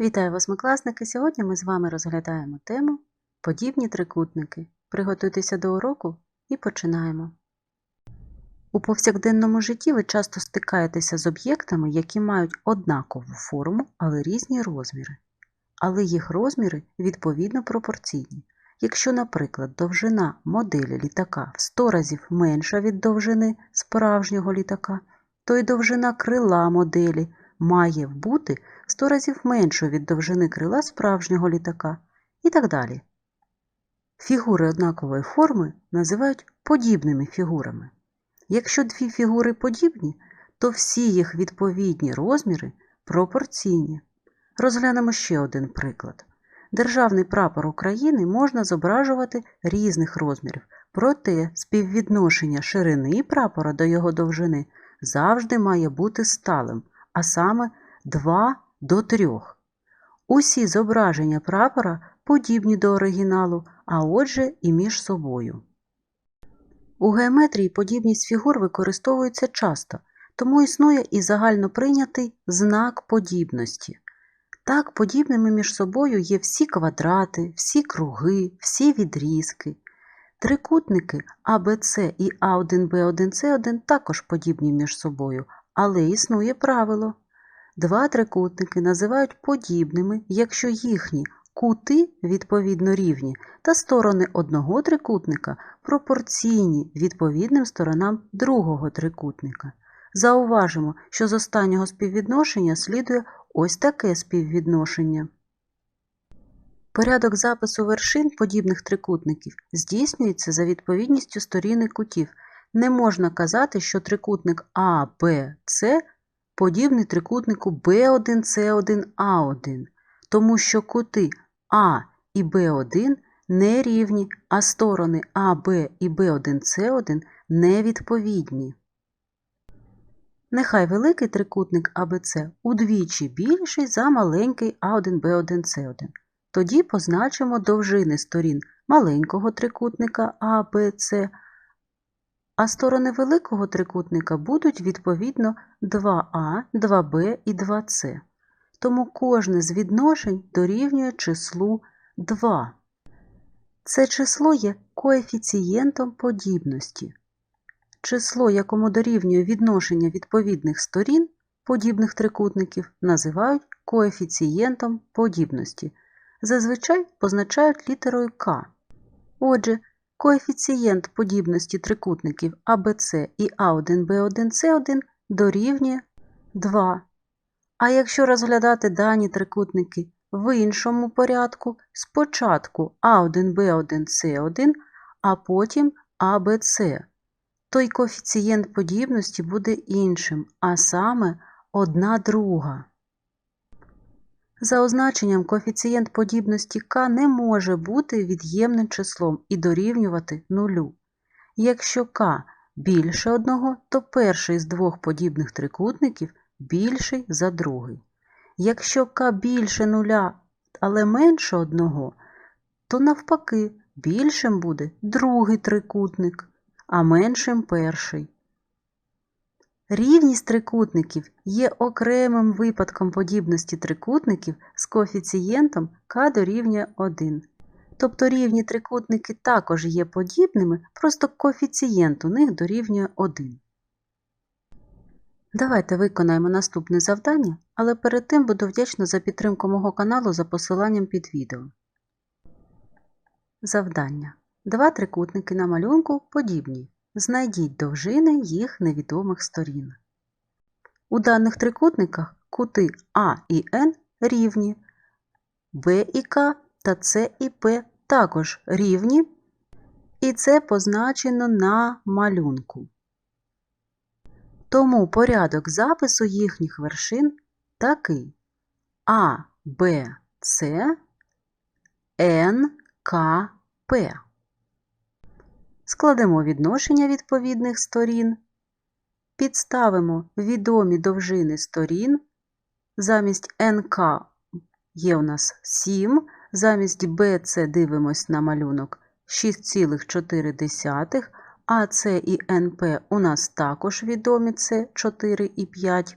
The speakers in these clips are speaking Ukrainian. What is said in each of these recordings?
Вітаю вас, ми класники! Сьогодні ми з вами розглядаємо тему Подібні трикутники. Приготуйтеся до уроку і починаємо. У повсякденному житті ви часто стикаєтеся з об'єктами, які мають однакову форму, але різні розміри. Але їх розміри відповідно пропорційні. Якщо, наприклад, довжина моделі літака в 100 разів менша від довжини справжнього літака, то й довжина крила моделі має бути 100 разів меншою від довжини крила справжнього літака і так далі. Фігури однакової форми називають подібними фігурами. Якщо дві фігури подібні, то всі їх відповідні розміри пропорційні. Розглянемо ще один приклад. Державний прапор України можна зображувати різних розмірів, проте співвідношення ширини прапора до його довжини завжди має бути сталим, а саме 2 до 3. Усі зображення прапора подібні до оригіналу, а отже і між собою. У геометрії подібність фігур використовується часто, тому існує і загально прийнятий знак подібності. Так, подібними між собою є всі квадрати, всі круги, всі відрізки. Трикутники АБЦ і А1Б1С1 також подібні між собою, але існує правило. Два трикутники називають подібними, якщо їхні кути відповідно рівні, та сторони одного трикутника пропорційні відповідним сторонам другого трикутника. Зауважимо, що з останнього співвідношення слідує ось таке співвідношення. Порядок запису вершин подібних трикутників здійснюється за відповідністю сторін і кутів. Не можна казати, що трикутник А, Б, С подібний трикутнику B1C1A1, тому що кути А і Б1 не рівні, а сторони АБ і Б1С1 невідповідні. Нехай великий трикутник АБЦ удвічі більший за маленький А1Б1С1. Тоді позначимо довжини сторін маленького трикутника АБЦ, а сторони великого трикутника будуть відповідно 2А, 2Б і 2С. Тому кожне з відношень дорівнює числу 2. Це число є коефіцієнтом подібності. Число, якому дорівнює відношення відповідних сторін подібних трикутників, називають коефіцієнтом подібності. Зазвичай позначають літерою К. Отже, коефіцієнт подібності трикутників АБЦ і А1Б1С1 дорівнює 2. А якщо розглядати дані трикутники в іншому порядку, спочатку А1Б1С1, а потім АБЦ, то й коефіцієнт подібності буде іншим, а саме 1 друга. За означенням коефіцієнт подібності k не може бути від'ємним числом і дорівнювати нулю. Якщо k більше одного, то перший з двох подібних трикутників більший за другий. Якщо k більше нуля, але менше одного, то навпаки більшим буде другий трикутник, а меншим перший. Рівність трикутників є окремим випадком подібності трикутників з коефіцієнтом k дорівнює 1. Тобто рівні трикутники також є подібними, просто коефіцієнт у них дорівнює 1. Давайте виконаємо наступне завдання, але перед тим буду вдячна за підтримку мого каналу за посиланням під відео. Завдання. Два трикутники на малюнку подібні. Знайдіть довжини їх невідомих сторін. У даних трикутниках кути А і Н рівні, Б і К та С і П також рівні, і це позначено на малюнку. Тому порядок запису їхніх вершин такий А, Б, С, Н, К, П. Складемо відношення відповідних сторін, підставимо відомі довжини сторін. Замість НК є у нас 7, замість BC дивимось на малюнок 6,4, а С і НП у нас також відомі це 4 і 5.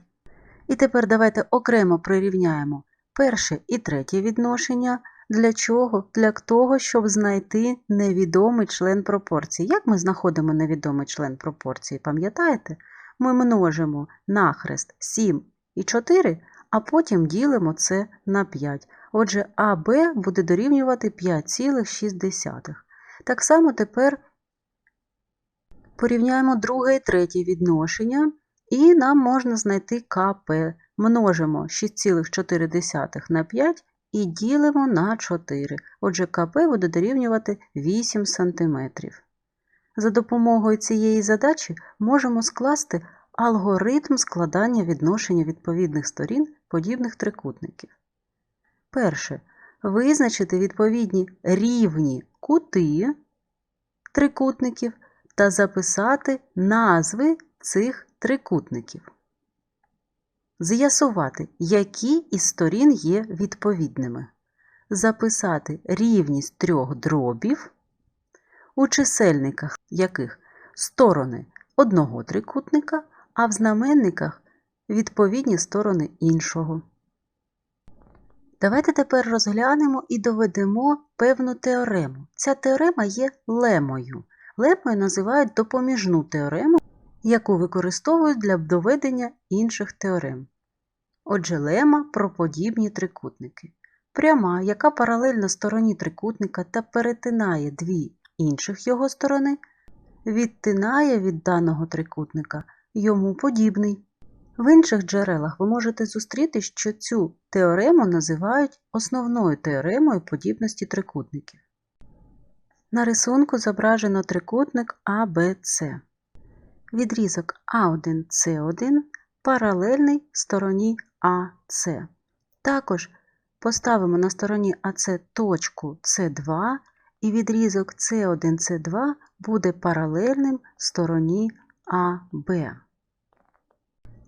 І тепер давайте окремо прирівняємо перше і третє відношення. Для чого? Для того, щоб знайти невідомий член пропорції. Як ми знаходимо невідомий член пропорції? Пам'ятаєте? Ми множимо нахрест 7 і 4, а потім ділимо це на 5. Отже, АБ буде дорівнювати 5,6. Так само тепер порівняємо друге і третє відношення, і нам можна знайти КП. Множимо 6,4 на 5 і ділимо на 4. Отже, КП буде дорівнювати 8 см. За допомогою цієї задачі можемо скласти алгоритм складання відношення відповідних сторін подібних трикутників. Перше. Визначити відповідні рівні кути трикутників та записати назви цих трикутників. З'ясувати, які із сторін є відповідними. Записати рівність трьох дробів, у чисельниках яких сторони одного трикутника, а в знаменниках відповідні сторони іншого. Давайте тепер розглянемо і доведемо певну теорему. Ця теорема є лемою. Лемою називають допоміжну теорему, яку використовують для доведення інших теорем. Отже, лема про подібні трикутники. Пряма, яка паралельна стороні трикутника та перетинає дві інших його сторони, відтинає від даного трикутника йому подібний. В інших джерелах ви можете зустріти, що цю теорему називають основною теоремою подібності трикутників. На рисунку зображено трикутник ABC. Відрізок А1С1 паралельний стороні АС. Також поставимо на стороні АС точку С2 і відрізок С1С2 буде паралельним стороні АБ.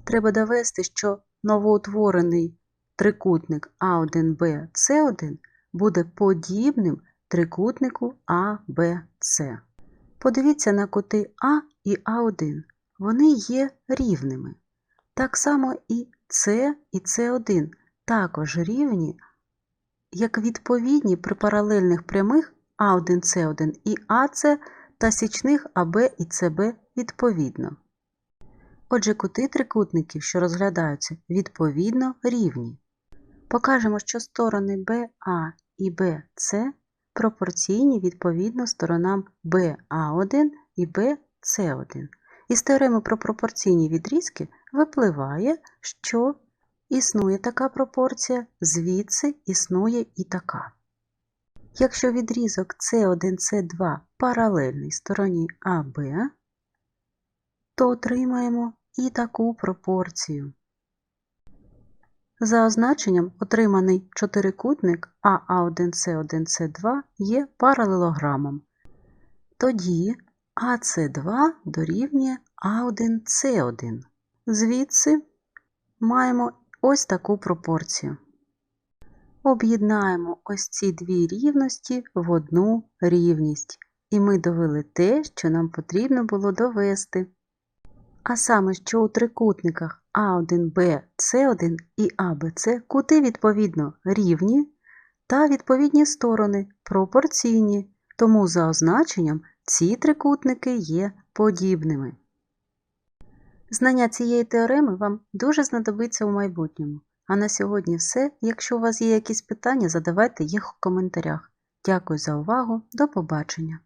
Треба довести, що новоутворений трикутник А1Б С1 буде подібним трикутнику АБЦ. Подивіться на кути А і А1. Вони є рівними. Так само і С і С1 також рівні, як відповідні при паралельних прямих А1С1 і АЦ та січних АБ і СБ відповідно. Отже, кути трикутників, що розглядаються, відповідно рівні. Покажемо, що сторони БА і БЦ пропорційні відповідно сторонам БА1 і БЦ1. Із теореми про пропорційні відрізки випливає, що існує така пропорція, звідси існує і така. Якщо відрізок С1, С2 паралельний стороні АБ, то отримаємо і таку пропорцію. За означенням отриманий чотирикутник АА1С1С2 є паралелограмом. Тоді АС2 дорівнює А1С1. Звідси маємо ось таку пропорцію. Об'єднаємо ось ці дві рівності в одну рівність. І ми довели те, що нам потрібно було довести. А саме, що у трикутниках А1Б, С1 і АБЦ кути відповідно рівні та відповідні сторони пропорційні, тому за означенням ці трикутники є подібними. Знання цієї теореми вам дуже знадобиться у майбутньому. А на сьогодні все. Якщо у вас є якісь питання, задавайте їх у коментарях. Дякую за увагу. До побачення!